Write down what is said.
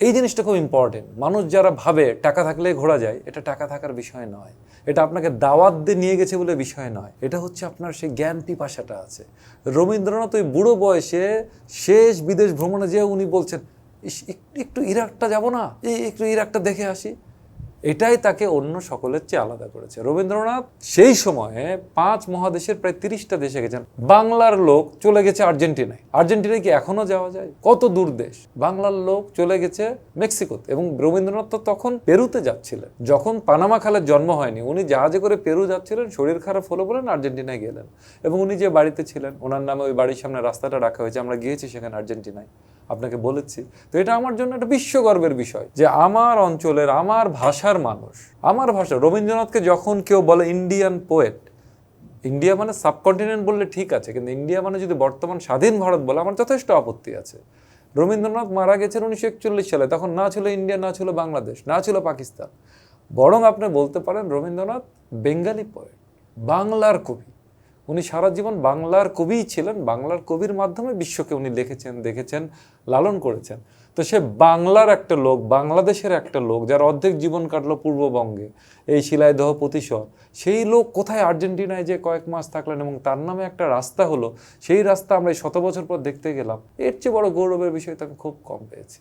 এই জিনিসটা খুব ইম্পর্টেন্ট মানুষ যারা ভাবে টাকা থাকলে ঘোরা যায় এটা টাকা থাকার বিষয় নয়। এটা আপনাকে দাওয়াত দিয়ে নিয়ে গেছে বলে বিষয় নয়। এটা হচ্ছে আপনার সেই জ্ঞান পিপাসাটা আছে। রবীন্দ্রনাথ ওই বুড়ো বয়সে শেষ বিদেশ ভ্রমণে যেয়ে উনি বলছেন "ইস, একটু- একটু ইরাকটা যাব না? এই একটু ইরাকটা দেখে আসি। এটাই তাকে অন্য সকলের চেয়ে আলাদা করেছে। রবীন্দ্রনাথ সেই সময়ে পাঁচ মহাদেশের প্রায় তিরিশটা দেশে গেছেন। বাংলার লোক চলে গেছে আর্জেন্টিনায়। আর্জেন্টিনায় কি এখনও যাওয়া যায়? কত দূর দেশ? বাংলার লোক চলে গেছে মেক্সিকোতে এবং রবীন্দ্রনাথ তো তখন পেরুতে যাচ্ছিলেন। যখন পানামা খালের জন্ম হয়নি, উনি জাহাজে করে পেরু যাচ্ছিলেন, শরীর খারাপ হলো বলেন আর্জেন্টিনায় গেলেন। এবং উনি যে বাড়িতে ছিলেন, ওনার নামে ওই বাড়ির সামনে রাস্তাটা রাখা হয়েছে, আমরা গিয়েছি সেখানে আর্জেন্টিনায়। আপনাকে বলেছি, তো এটা আমার জন্য একটা বিশ্বগর্বের বিষয় যে আমার অঞ্চলের, আমার ভাষার মানুষ, আমার ভাষা, রবীন্দ্রনাথকে যখন কেউ বলে ইন্ডিয়ান পোয়েট ইন্ডিয়া মানে সাবকন্টিনেন্ট বললে ঠিক আছে, কিন্তু ইন্ডিয়া মানে যদি বর্তমান স্বাধীন ভারত বলে, আমার যথেষ্ট আপত্তি আছে। রবীন্দ্রনাথ মারা গেছেন উনিশশো একচল্লিশ সালে, তখন না ছিল ইন্ডিয়া না ছিল বাংলাদেশ, না ছিল পাকিস্তান। বরং আপনি বলতে পারেন রবীন্দ্রনাথ বেঙ্গালি পোয়েট বাংলার কবি। উনি সারা জীবন বাংলার কবিই ছিলেন। বাংলার কবির মাধ্যমে বিশ্বকে উনি লিখেছেন, দেখেছেন, লালন করেছেন। তো সে বাংলার একটা লোক, বাংলাদেশের একটা লোক যার অর্ধেক জীবন কাটলো পূর্ববঙ্গে, এই শিলাইদহ প্রতিশোধ। সেই লোক কোথায়? আর্জেন্টিনায় যে কয়েক মাস থাকলেন এবং তার নামে একটা রাস্তা হলো। সেই রাস্তা আমরা এই শত বছর পর দেখতে গেলাম। এর চেয়ে বড় গৌরবের বিষয় তো আমি খুব কম পেয়েছি।